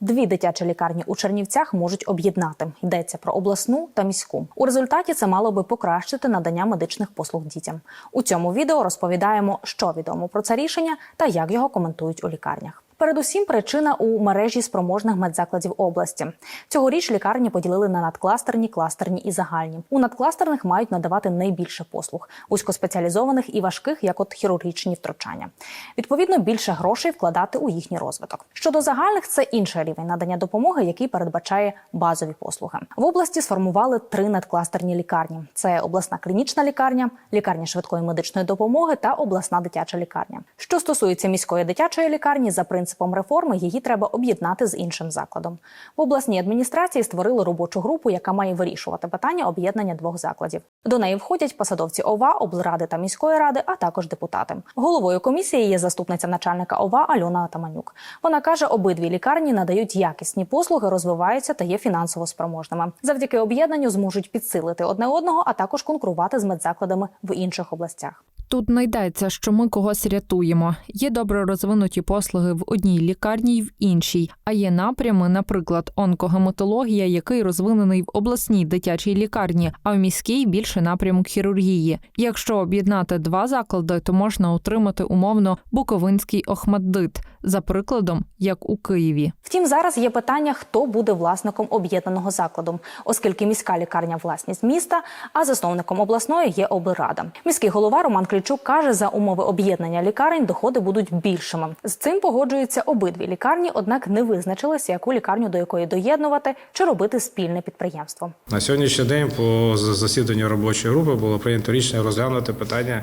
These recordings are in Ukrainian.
Дві дитячі лікарні у Чернівцях можуть об'єднати. Йдеться про обласну та міську. У результаті це мало би покращити надання медичних послуг дітям. У цьому відео розповідаємо, що відомо про це рішення та як його коментують у лікарнях. Передусім, причина у мережі спроможних медзакладів області. Цьогоріч лікарні поділили на надкластерні, кластерні і загальні. У надкластерних мають надавати найбільше послуг, вузькоспеціалізованих і важких, як от хірургічні втручання. Відповідно, більше грошей вкладати у їхній розвиток. Щодо загальних, це інший рівень надання допомоги, який передбачає базові послуги. В області сформували три надкластерні лікарні: це обласна клінічна лікарня, лікарня швидкої медичної допомоги та обласна дитяча лікарня. Що стосується міської дитячої лікарні, за принципом реформи її треба об'єднати з іншим закладом. В обласній адміністрації створили робочу групу, яка має вирішувати питання об'єднання двох закладів. До неї входять посадовці ОВА, облради та міської ради, а також депутати. Головою комісії є заступниця начальника ОВА Альона Атаманюк. Вона каже, обидві лікарні надають якісні послуги, розвиваються та є фінансово спроможними. Завдяки об'єднанню зможуть підсилити одне одного, а також конкурувати з медзакладами в інших областях. Тут не йдеться, що ми когось рятуємо. Є добре розвинуті послуги в одній лікарні й в іншій. А є напрями, наприклад, онкогематологія, який розвинений в обласній дитячій лікарні, а в міській більше напрямок хірургії. Якщо об'єднати два заклади, то можна отримати умовно Буковинський охмаддит, за прикладом, як у Києві. Втім, зараз є питання, хто буде власником об'єднаного закладу, оскільки міська лікарня власність міста, а засновником обласної є облрада. Міський голова Роман Клічук каже, за умови об'єднання лікарень доходи будуть більшими. З цим погоджуються обидві лікарні, однак не визначилися, яку лікарню до якої доєднувати чи робити спільне підприємство. На сьогоднішній день по засіданню робочої групи було прийнято рішення розглянути питання,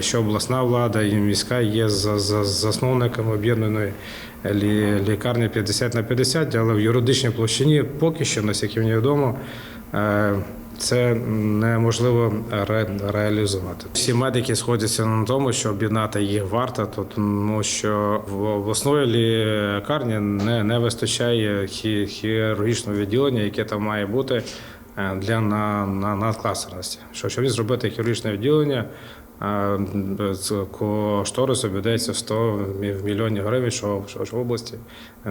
що обласна влада і міська є за, за засновниками об'єднаної лі, лікарні 50 на 50, але в юридичній площині поки що, наскільки мені відомо, е, це неможливо ре- реалізувати. Всі медики сходяться на тому, що об'єднати їх варто, то- тому що в обласної лікарні не, не вистачає хі- хірургічного відділення, яке там має бути для на, на надкластерності. Що щоб зробити хірургічне відділення, е, з кошторис обійдеться в 100 мільйонів гривень, що, що, що в області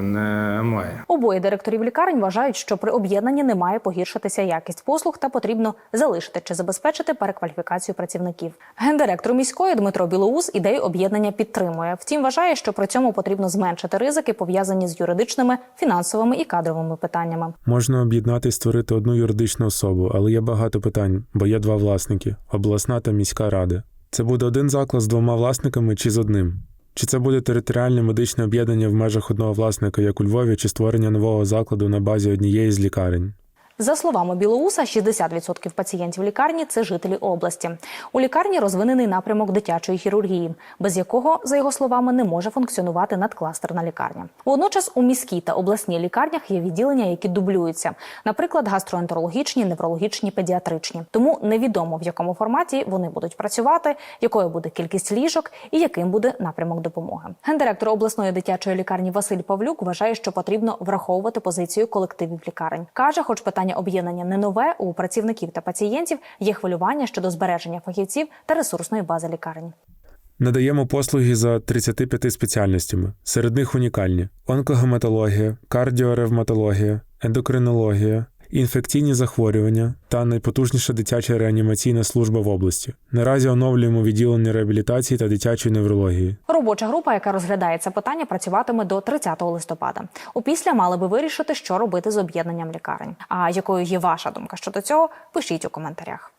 немає. Обоє директорів лікарень вважають, що при об'єднанні не має погіршитися якість послуг та потрібно залишити чи забезпечити перекваліфікацію працівників. Гендиректор міської Дмитро Білоус ідею об'єднання підтримує. Втім, вважає, що при цьому потрібно зменшити ризики, пов'язані з юридичними, фінансовими і кадровими питаннями. Можна об'єднати і створити одну юридичну особу, але є багато питань, бо є два власники обласна та міська рада. Це буде один заклад з двома власниками чи з одним? Чи це буде територіальне медичне об'єднання в межах одного власника, як у Львові, чи створення нового закладу на базі однієї з лікарень? За словами Білоуса, 60% пацієнтів лікарні це жителі області. У лікарні розвинений напрямок дитячої хірургії, без якого, за його словами, не може функціонувати надкластерна лікарня. Водночас у міській та обласній лікарнях є відділення, які дублюються, наприклад, гастроентерологічні, неврологічні, педіатричні. Тому невідомо в якому форматі вони будуть працювати, якою буде кількість ліжок і яким буде напрямок допомоги. Гендиректор обласної дитячої лікарні Василь Павлюк вважає, що потрібно враховувати позицію колективів лікарень. каже, хоч питання об'єднання не нове, у працівників та пацієнтів є хвилювання щодо збереження фахівців та ресурсної бази лікарень. Надаємо послуги за 35 спеціальностями. Серед них унікальні: онкогематологія, кардіоревматологія, ендокринологія, інфекційні захворювання та найпотужніша дитяча реанімаційна служба в області. Наразі оновлюємо відділення реабілітації та дитячої неврології. Робоча група, яка розглядає це питання, працюватиме до 30 листопада. Опісля мали би вирішити, що робити з об'єднанням лікарень. А якою є ваша думка щодо цього? Пишіть у коментарях.